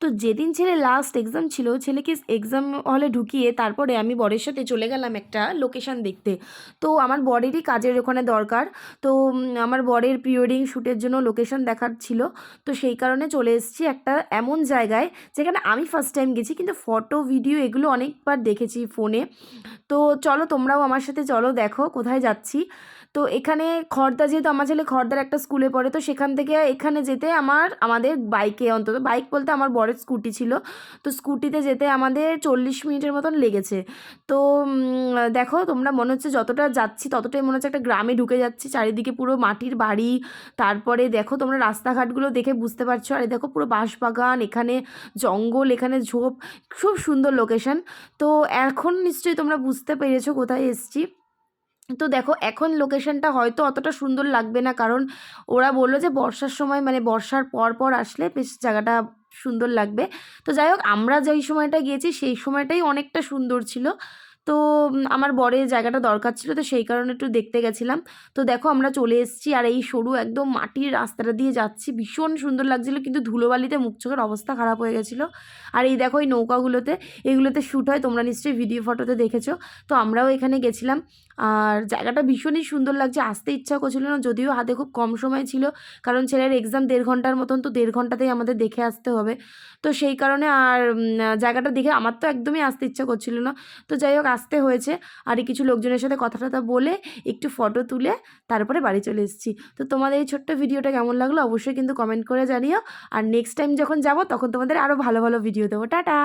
তো যেদিন ছেলে লাস্ট এক্সাম ছিল, ছেলেকে এক্সাম হলে ঢুকিয়ে তারপরে আমি বরের সাথে চলে গেলাম একটা লোকেশন দেখতে। তো আমার বরেরই কাজের ওখানে দরকার। তো আমার বরের প্রি ওয়েডিং শ্যুটের জন্য লোকেশন দেখার ছিল। তো সেই কারণে চলে এসেছি একটা এমন জায়গায় যেখানে আমি ফার্স্ট টাইম গেছি, কিন্তু ফটো ভিডিও এগুলো অনেকবার দেখেছি ফোনে তো চলো তোমরাও আমার সাথে চলো, দেখো কোথায় যাচ্ছি। তো এখানে খর্দা, যেহেতু আমার ছেলে খর্দার একটা স্কুলে পড়ে, তো সেখান থেকে এখানে যেতে আমার, আমাদের বাইকে অন্তত বাইক বলতে আমার বরের স্কুটি ছিল। তো স্কুটিতে যেতে আমাদের চল্লিশ মিনিটের মতন লেগেছে। তো দেখো তোমরা মনে হচ্ছে যতটা যাচ্ছি, ততটাই মনে হচ্ছে একটা গ্রামে ঢুকে যাচ্ছি। চারিদিকে পুরো মাটির বাড়ি। তারপরে দেখো তোমরা রাস্তাঘাটগুলো দেখে বুঝতে পারছ। আর দেখো পুরো বাঁশবাগান, এখানে জঙ্গল, এখানে ঝোপ, খুব সুন্দর লোকেশন তো এখন নিশ্চয়ই তোমরা বুঝতে পেরেছ কোথায় এসছি। তো দেখো এখন লোকেশনটা হয়তো অতটা সুন্দর লাগবে না। কারণ ওরা বলল যে বর্ষার সময় মানে বর্ষার পর পর আসলে বেশ জায়গাটা সুন্দর লাগবে। তো যাই হোক, আমরা যেই সময়টা গিয়েছি সেই সময়টাই অনেকটা সুন্দর ছিল। তো আমার বরের জায়গাটা দরকার ছিল, তো সেই কারণে একটু দেখতে গেছিলাম। তো দেখো আমরা চলে এসেছি আর এই সরু একদম মাটির রাস্তাটা দিয়ে যাচ্ছি। ভীষণ সুন্দর লাগছিল, কিন্তু ধুলোবালিতে মুখ চোখের অবস্থা খারাপ হয়ে গেছিল। আর এই দেখো এই নৌকাগুলোতে, এগুলোতে শ্যুট হয়, তোমরা নিশ্চয়ই ভিডিও, ফটোতে দেখেছ। তো আমরাও এখানে গেছিলাম। আর জায়গাটা ভীষণই সুন্দর লাগছে, আসতে ইচ্ছা করছিল না, যদিও হাতে খুব কম সময় ছিল, কারণ ছেলের এক্সাম দেড় ঘণ্টার মতন, তো দেড় ঘন্টাতেই আমাদের দেখে আসতে হবে। তো সেই কারণে আর জায়গাটা দেখে আমার তো একদমই আসতে ইচ্ছা করছিল না। তো যাই হোক আসতে হয়েছে। আর কিছু লোকজনের সাথে কথা টথা বলে একটু ফটো তুলে তারপরে বাড়ি চলে এসেছি। তো তোমাদের এই ছোট্ট ভিডিওটা কেমন লাগল অবশ্যই কিন্তু কমেন্ট করে জানিও। আর নেক্সট টাইম যখন যাব তখন তোমাদের আরও ভালো ভালো ভিডিও দেবো। টাটা!